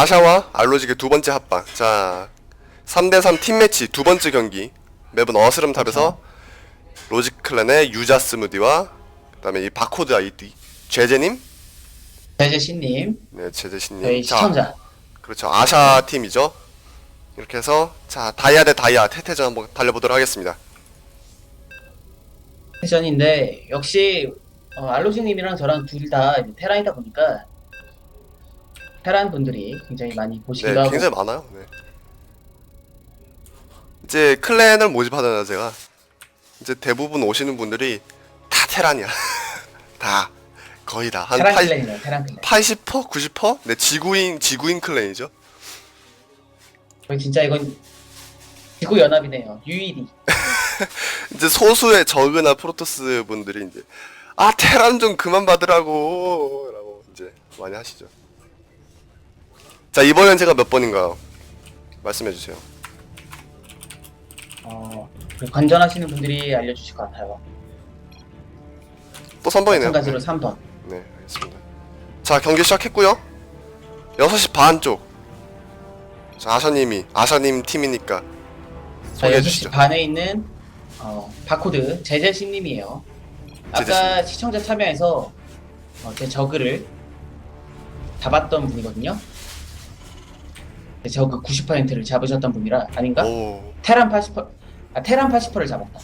아샤와 알로직의 두 번째 합방. 자, 3대3 팀매치 두 번째 경기. 맵은 어스름 탑에서 로직 클랜의 유자 스무디와 그다음에 이 바코드 아이디 제제님, 배제신님, 네 제제신님. 저희 자, 시청자. 그렇죠. 아샤 팀이죠. 이렇게 해서 자 다이아 대 다이아 태태전 한번 달려보도록 하겠습니다. 패션인데 역시 어, 알로지님이랑 저랑 둘 다 테란이다 보니까 테란 분들이 굉장히 많이 보시기도 네, 하고 굉장히 많아요. 네. 이제 클랜을 모집하잖아요, 제가. 이제 대부분 오시는 분들이 다 테란이야. 다 거의 다. 한 테란 80, 클랜이네요. 테란 클랜. 80%, 90%? 네, 지구인 지구인 클랜이죠. 거의 진짜 이건 지구 연합이네요. UED. 이제 소수의 저그나 프로토스 분들이 이제 아 테란 좀 그만 받으라고 라고 이제 많이 하시죠. 자 이번엔 제가 몇 번인가요? 말씀해 주세요. 어, 그 관전하시는 분들이 알려주실 것 같아요. 또 3번이네요. 마찬가지로 3번. 네, 알겠습니다. 자, 경기 시작했고요. 6시 반 쪽. 자, 아샤님이 아샤님 팀이니까 자, 소개해 6시 주시죠. 반에 있는 어, 바코드 제재신님이에요. 아까 제재신님. 시청자 참여해서 어, 제 저그를 잡았던 분이거든요. 제 저그 90%를 잡으셨던 분이라 아닌가? 오, 테란 80%, 아 테란 80%를 잡았다.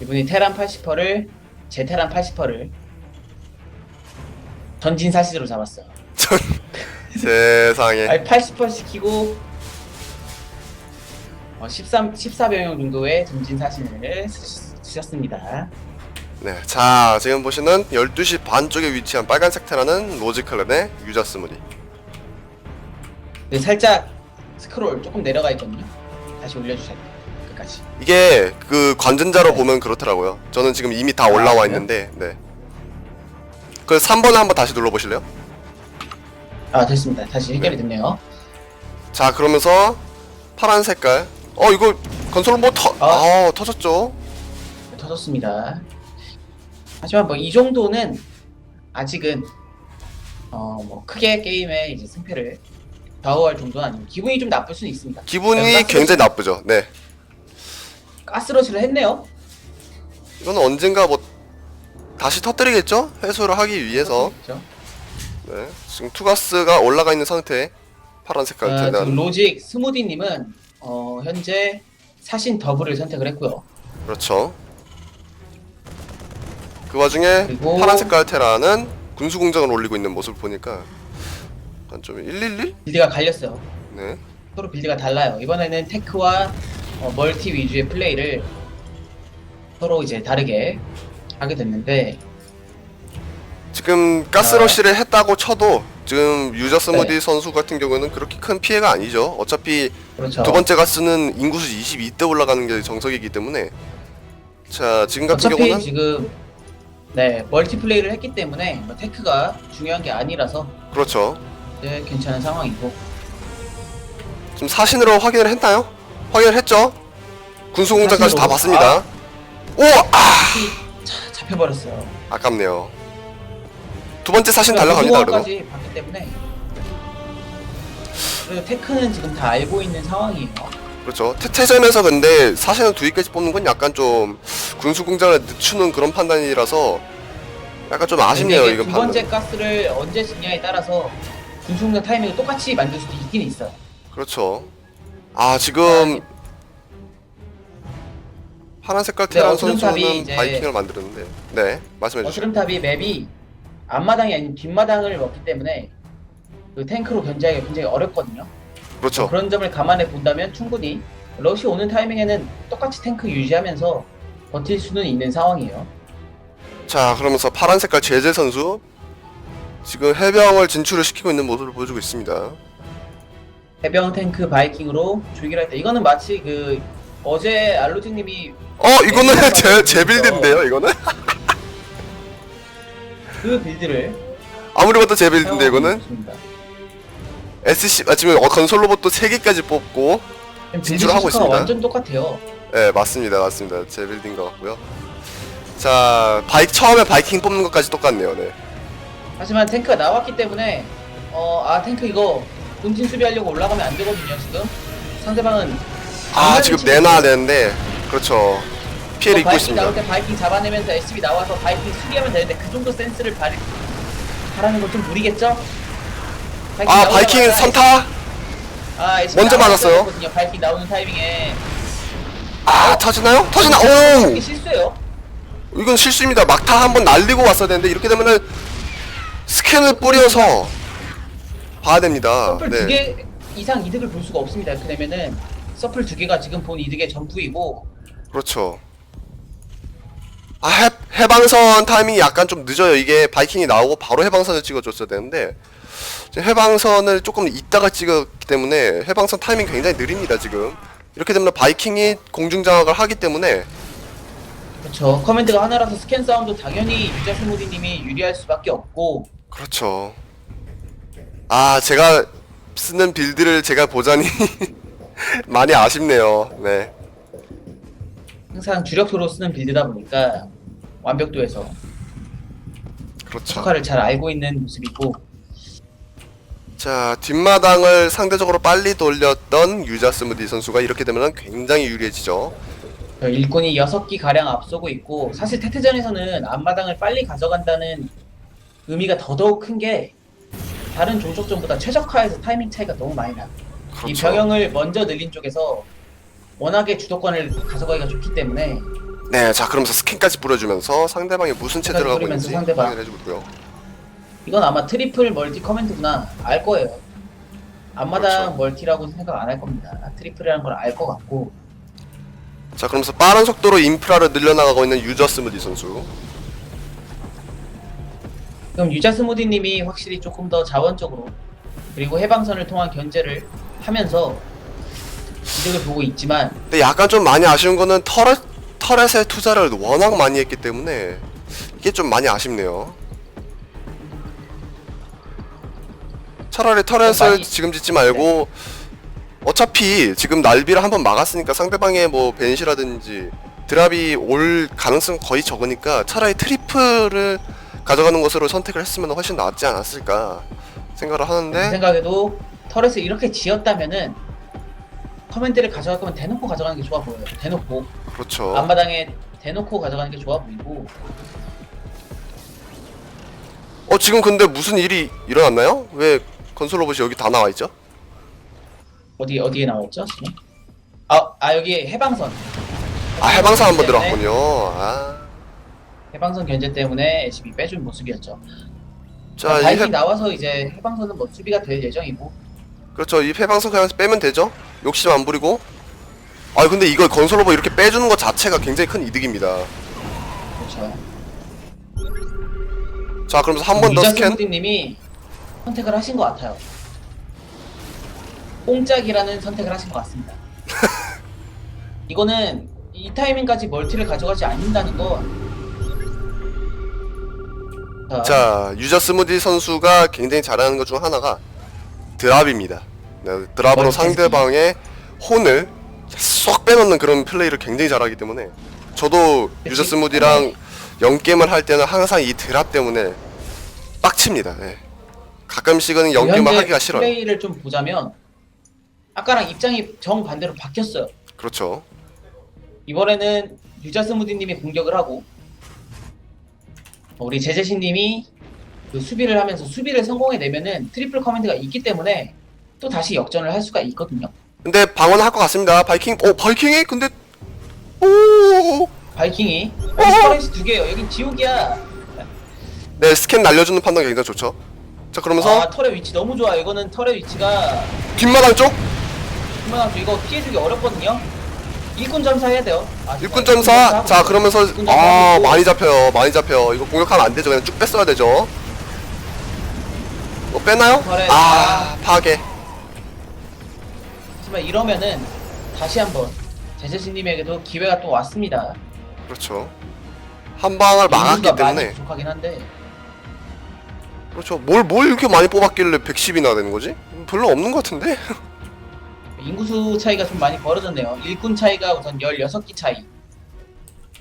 이분이 테란 80%를 제 테란 80%를 전진 사시로 잡았어요. 전 세상에. 아니 80% 시키고 어, 13, 14병영 정도의 전진 사신을 쓰- 쓰셨습니다. 네, 자, 지금 보시는 12시 반 쪽에 위치한 빨간색 테라는 로지 클랜의 유자스무리. 네, 살짝 스크롤 조금 내려가 있거든요. 다시 올려주세요. 끝까지. 이게 그 관전자로 네. 보면 그렇더라고요. 저는 지금 이미 다 아, 올라와? 있는데, 네. 그 3번을 한번 다시 눌러보실래요? 아 됐습니다. 다시 해결이 됐네요. 자, 그러면서 파란 색깔. 어, 이거 건설 뭐 터, 아. 아, 터졌죠? 네, 터졌습니다. 하지만 뭐 이 정도는 아직은 어 뭐 크게 게임의 이제 승패를 좌우할 정도는 아니고 기분이 좀 나쁠 수는 있습니다. 기분이 가스러시- 굉장히 나쁘죠. 네. 가스러시를 했네요. 이거는 언젠가 뭐 다시 터뜨리겠죠? 회수를 하기 위해서. 그렇죠? 네. 지금 투가스가 올라가 있는 상태. 파란 색깔 어, 대단. 지금 로직 스무디님은 어, 현재 사신 더블을 선택을 했고요. 그렇죠. 그 와중에 그리고- 파란 색깔 테라는 군수 공장을 올리고 있는 모습을 보니까 좀 111? 빌드가 갈렸어요. 네. 서로 빌드가 달라요. 이번에는 테크와 어, 멀티 위주의 플레이를 서로 이제 다르게 하게 됐는데 지금 아. 가스러시를 했다고 쳐도 지금 유저 스무디 네. 선수 같은 경우에는 그렇게 큰 피해가 아니죠. 어차피 그렇죠. 두 번째 가스는 인구수 22대 올라가는 게 정석이기 때문에 자 지금 같은 어차피 경우는 지금 네 멀티플레이를 했기 때문에 뭐 테크가 중요한 게 아니라서 그렇죠. 네, 괜찮은 상황이고 지금 사신으로 확인을 했나요? 확인을 했죠. 군수 공장까지 다 사신으로. 봤습니다. 오! 아! 이 자, 잡혀버렸어요. 아깝네요. 두 번째 사신 달려갑니다, 그래도. 까지 봤기 때문에 그리고 테크는 지금 다 알고 있는 상황이에요. 그렇죠. 태 태전에서 근데 사실은 두 위까지 뽑는 건 약간 좀 군수 공장을 늦추는 그런 판단이라서 약간 좀 아쉽네요, 근데 이게 두 판단. 번째 가스를 언제 짓냐에 따라서 군중전 타이밍을 똑같이 만들 수도 있긴 있어요. 그렇죠. 아 지금 파란 색깔 테란 네, 어스름탑이 선수는 이제- 바이킹을 만들었는데, 네 말씀해 주시죠. 어스름탑이 맵이 앞마당이 아닌 뒷마당을 먹기 때문에 그 탱크로 견제하기가 굉장히 어렵거든요. 그렇죠. 그런 점을 감안해 본다면 충분히 러시 오는 타이밍에는 똑같이 탱크 유지하면서 버틸 수는 있는 상황이에요. 자 그러면서 파란 색깔 제재 선수 지금 해병을 진출을 시키고 있는 모습을 보여주고 있습니다. 해병 탱크 바이킹으로 조기를 할때 이거는 마치 그 어제 알로지님이 어 이거는 제, 제 빌드인데요, 이거는 그 빌드를 아무리 봐도 제 빌드인데 이거는 있습니다. SC 아, 지금 어, 건설 로봇도 3 개까지 뽑고 빌드 진출을 하고 시스템은 있습니다. 완전 똑같아요. 네 맞습니다 맞습니다 제 빌드인 것 같고요 자 바이크 처음에 바이킹 뽑는 것까지 똑같네요 네 하지만 탱크가 나왔기 때문에 어, 아, 탱크 이거 본진 수비하려고 올라가면 안 되거든요, 지금. 상대방은. 아 지금 내놔야. 되는데 그렇죠 피해를 입고 바이킹 있습니다 나올 때 바이킹 잡아내면서 SB 나와서 바이킹 수비하면 되는데 그 정도 센스를 발, 바라는 건 좀 무리겠죠? 바이킹 아 나오자마자 바이킹 선타 아, SB 먼저 맞았어요. 했거든요, 바이킹 나오는 타이밍에. 아 터지나요? 터지나 이게 오 실수예요. 이건 실수입니다 막타 한번 날리고 왔어야 되는데 이렇게 되면은 스캔을 뿌려서 봐야 됩니다. 서플 네. 두개 이상 이득을 볼 수가 없습니다. 이렇게 되면은 서플 두 개가 지금 본 이득의 전부이고. 그렇죠. 아 해, 해방선 타이밍이 약간 좀 늦어요. 이게 바이킹이 나오고 바로 해방선을 찍어줬어야 되는데. 지금 해방선을 조금 이따가 찍었기 때문에 해방선 타이밍 굉장히 느립니다 지금. 이렇게 되면 바이킹이 공중 장악을 하기 때문에. 그렇죠. 커맨드가 하나라서 스캔 싸움도 당연히 유자 스무디님이 유리할 수밖에 없고 그렇죠. 아 제가 쓰는 빌드를 제가 보자니 많이 아쉽네요. 네. 항상 주력으로 쓰는 빌드다 보니까 완벽도에서 그렇죠. 역할을 잘 알고 있는 모습이고. 자 뒷마당을 상대적으로 빨리 돌렸던 유자 스무디 선수가 이렇게 되면 굉장히 유리해지죠. 저 일꾼이 6기 가량 앞서고 있고 사실 태태전에서는 앞마당을 빨리 가져간다는 의미가 더더욱 큰 게 다른 종족전보다 최적화에서 타이밍 차이가 너무 많이 나. 이 그렇죠 병영을 먼저 늘린 쪽에서 워낙에 주도권을 가져가기가 좋기 때문에 네, 자 그러면서 스캔까지 뿌려주면서 상대방이 무슨 채 들어가고 뿌리면서 있는지 상대방. 확인해 주고요. 이건 아마 트리플 멀티 커맨드구나 알 거예요. 앞마당 그렇죠. 멀티라고 생각 안 할 겁니다. 트리플이라는 걸 알 것 같고 자 그러면서 빠른 속도로 인프라를 늘려나가고 있는 유저 스무디 선수. 그럼 유자 스무디님이 확실히 조금 더 자원적으로 그리고 해방선을 통한 견제를 하면서 이득을 보고 있지만 근데 약간 좀 많이 아쉬운 거는 터렛 터렛에 투자를 워낙 많이 했기 때문에 이게 좀 많이 아쉽네요. 차라리 터렛을 많이- 지금 짓지 말고 어차피 지금 날비를 한번 막았으니까 상대방의 뭐 벤시라든지 드랍이 올 가능성 거의 적으니까 차라리 트리플을 가져가는 것으로 선택을 했으면 훨씬 낫지 않았을까 생각을 제 하는데 생각에도 터렛을 이렇게 지었다면은 커맨드를 가져갈 거면 대놓고 가져가는 게 좋아 보여요. 대놓고 그렇죠. 앞마당에 대놓고 가져가는 게 좋아 보이고 어 지금 근데 무슨 일이 일어났나요? 왜 건설 로봇이 여기 다 나와 있죠? 어디 어디에 나왔죠 지금? 아, 아 여기 해방선. 아 해방사 한번 때문에- 들어갔군요. 아. 해방선 견제 때문에 SB 빼준 모습이었죠. 자, 이 해, 나와서 이제 해방선은 뭐 수비가 될 예정이고 그렇죠. 이 해방선 그냥 빼면 되죠. 욕심 안 부리고. 아 근데 이걸 건설 로봇 이렇게 빼주는 것 자체가 굉장히 큰 이득입니다. 그렇죠. 자, 그러면서 한 번더 스캔. 님이 선택을 하신 것 같아요. 뽕짝이라는 선택을 하신 것 같습니다. 이거는 이 타이밍까지 멀티를 가져가지 않는다는 건 자, 자, 유저 스무디 선수가 굉장히 잘하는 것 중 하나가 드랍입니다. 네, 드랍으로 상대방의 혼을 쏙 빼놓는 그런 플레이를 굉장히 잘하기 때문에 저도 유저 그치. 스무디랑 영게임을 할 때는 항상 이 드랍 때문에 빡칩니다. 네. 가끔씩은 영게임을 현재 하기가 싫어요. 플레이를 좀 보자면 아까랑 입장이 정 반대로 바뀌었어요. 그렇죠. 이번에는 유자 스무디님이 공격을 하고 우리 제재신님이 그 수비를 하면서 수비를 성공해내면은 트리플 커맨드가 있기 때문에 또 다시 역전을 할 수가 있거든요. 근데 방어는 할것 같습니다. 바이킹, 오 바이킹이 근데 오, 바이킹이 어? 스퍼레이스 두 개예요. 여긴 지옥이야. 네 스캔 날려주는 판단 굉장히 좋죠. 자 그러면서 아 털의 위치 너무 좋아. 이거는 털의 위치가 뒷마당 쪽 그만하죠. 이거 피해주기 어렵거든요. 일꾼 점사 해야 돼요. 아, 일꾼 점사. 자 그러면서 일꾼 아 점사하고 많이 잡혀요. 많이 잡혀. 이거 공격하면 안 되죠. 그냥 쭉 뺐어야 되죠. 뭐 빼나요? 그래. 아 파괴. 하지만 이러면은 다시 한번 제재신님에게도 기회가 또 왔습니다. 그렇죠. 한 방을 막았기 많이 때문에 부족하긴 한데 그렇죠. 뭘 뭘 이렇게 많이 뽑았길래 110이나 되는 거지? 별로 없는 것 같은데. 인구수 차이가 좀 많이 벌어졌네요. 일꾼 차이가 우선 16기 차이.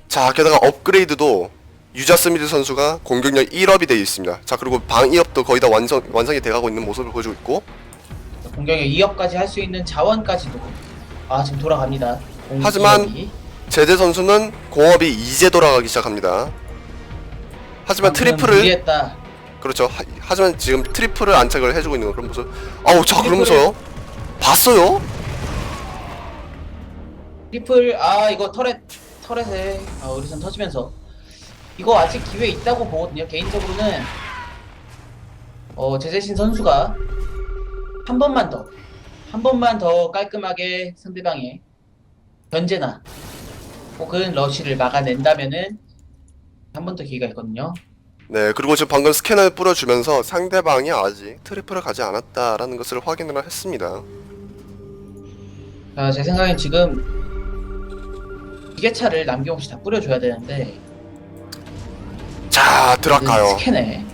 자 게다가 업그레이드도 유자 스미드 선수가 공격력 1업이 되어 있습니다. 자 그리고 방 2업도 거의 다 완성 완성이 돼가고 있는 모습을 보여주고 있고 공격력 2업까지 할 수 있는 자원까지도 아 지금 돌아갑니다. 공 하지만 2업이. 제재 선수는 공업이 이제 돌아가기 시작합니다. 하지만 트리플을 무리했다. 그렇죠. 하, 하지만 지금 트리플을 안착을 해주고 있는 그런 모습. 아우 자 그러면서요. 봤어요? 트리플 아 이거 터렛 터렛에 아, 어리선 터지면서 이거 아직 기회 있다고 보거든요. 개인적으로는 어 제재신 선수가 한 번만 더 한 번만 더 깔끔하게 상대방의 견제나 혹은 러쉬를 막아낸다면은 한 번 더 기회가 있거든요. 네 그리고 지금 방금 스캐너를 뿌려주면서 상대방이 아직 트리플을 가지 않았다라는 것을 확인을 했습니다. 아, 제 생각엔 지금 기계차를 남김없이 다 뿌려줘야 되는데 자 드락가요. 스캔에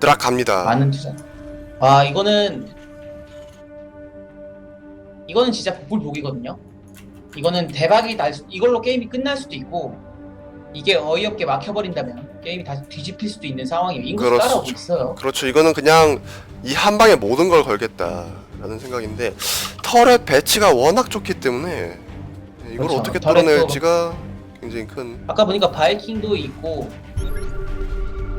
드락 갑니다. 많은 투자. 아 이거는 이거는 진짜 복불복이거든요. 이거는 대박이 날 수, 이걸로 게임이 끝날 수도 있고 이게 어이없게 막혀버린다면 게임이 다시 뒤집힐 수도 있는 상황이에요. 인구수 그렇죠. 따라오고 있어요. 그렇죠. 이거는 그냥 이 한 방에 모든 걸 걸겠다라는 생각인데 털의 배치가 워낙 좋기 때문에 이걸 그렇죠. 어떻게 뚫어낼지가 굉장히 큰 아까 보니까 바이킹도 있고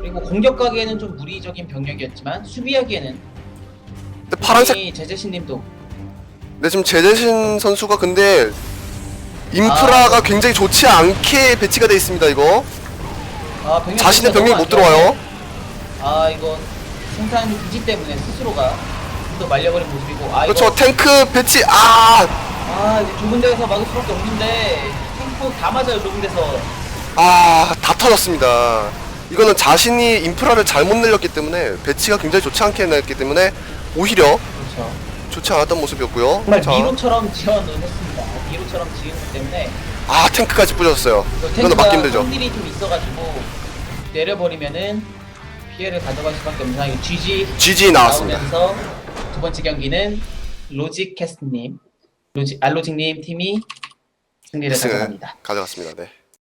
그리고 공격 가기에는 좀 무리적인 병력이었지만 수비하기에는 근데 파란색 이 제재신님도 근데 지금 제재신 선수가 근데 인프라가 굉장히 좋지 않게 배치가 돼 있습니다 이거 아, 병력 자신의 병력이 너무 못. 들어와요 아 이거 생산 부지 때문에 스스로가 좀더 말려버린 모습이고 아 그렇죠 이거 탱크 배치 아 아 이제 좁은 데에서 막을 수밖에 없는데 탱크 다 맞아요 좁은 데서 아, 다 터졌습니다. 이거는 자신이 인프라를 잘못 늘렸기 때문에 배치가 굉장히 좋지 않게 냈기 때문에 오히려 그렇죠 좋지 않았던 모습이었고요. 정말 자, 미로처럼 지원을 했습니다 미로처럼 지었기 때문에 아 탱크까지 뿌렸어요. 그 이거는 탱크가 막기 힘들죠. 성질이 좀 있어가지고 내려버리면은 피해를 가져갈 수밖에 없는 상황이고 GG GG 나왔습니다. 나오면서 두 번째 경기는 로직 캐스트님 로직 알로직님 팀이 승리를 가져갑니다 가져갔습니다. 네.